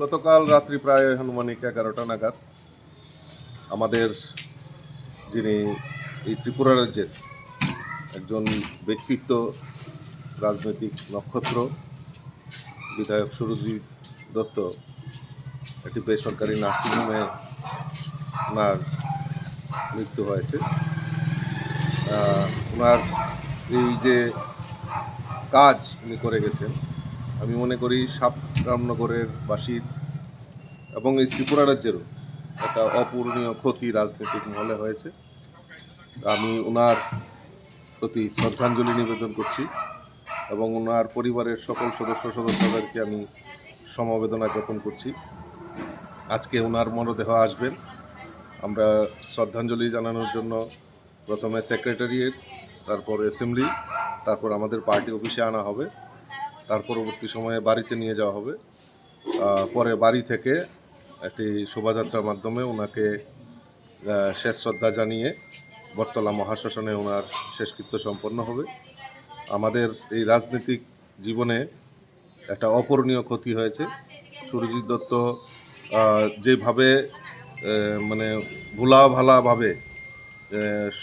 গতকাল রাত্রি প্রায় আনুমানিক এগারোটা নাগাদ আমাদের যিনি এই ত্রিপুরা রাজ্যের একজন ব্যক্তিত্ব, রাজনৈতিক নক্ষত্র, বিধায়ক সুরজিৎ দত্ত, একটি বেসরকারি নার্সিংহোমে ওনার মৃত্যু হয়েছে। ওনার এই যে কাজ উনি করে গেছেন আমি মনে করি সাপ রামনগরের বাসীর এবং এই ত্রিপুরা রাজ্যেরও একটা অপূরণীয় ক্ষতি রাজনৈতিক মহলে হয়েছে। আমি ওনার প্রতি শ্রদ্ধাঞ্জলি নিবেদন করছি এবং ওনার পরিবারের সকল সদস্য সদস্যদেরকে আমি সমবেদনা জ্ঞাপন করছি। আজকে ওনার মরদেহ আসবেন। আমরা শ্রদ্ধাঞ্জলি জানানোর জন্য প্রথমে সেক্রেটারিয়েট, তারপর অ্যাসেম্বলি, তারপর আমাদের পার্টি অফিসে আনা হবে। তার পরবর্তী সময়ে বাড়িতে নিয়ে যাওয়া হবে। পরে বাড়ি থেকে একটি শোভাযাত্রার মাধ্যমে ওনাকে শেষ শ্রদ্ধা জানিয়ে বটতলা মহাশ্মশানে ওনার শেষকৃত্য সম্পন্ন হবে। আমাদের এই রাজনৈতিক জীবনে একটা অপূরণীয় ক্ষতি হয়েছে। সুরজিৎ দত্ত যেভাবে মানে ভোলা ভালাভাবে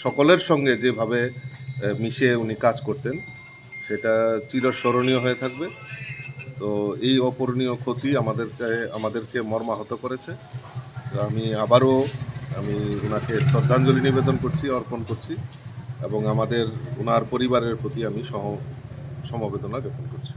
সকলের সঙ্গে যেভাবে মিশে উনি কাজ করতেন সেটা চিরস্মরণীয় হয়ে থাকবে। তো এই অপূরণীয় ক্ষতি আমাদেরকে আমাদেরকে মর্মাহত করেছে। আমি আবারও আমি ওনাকে শ্রদ্ধাঞ্জলি নিবেদন করছি, অর্পণ করছি এবং আমাদের ওনার পরিবারের প্রতি আমি সহ, সমবেদনা জ্ঞাপন করছি।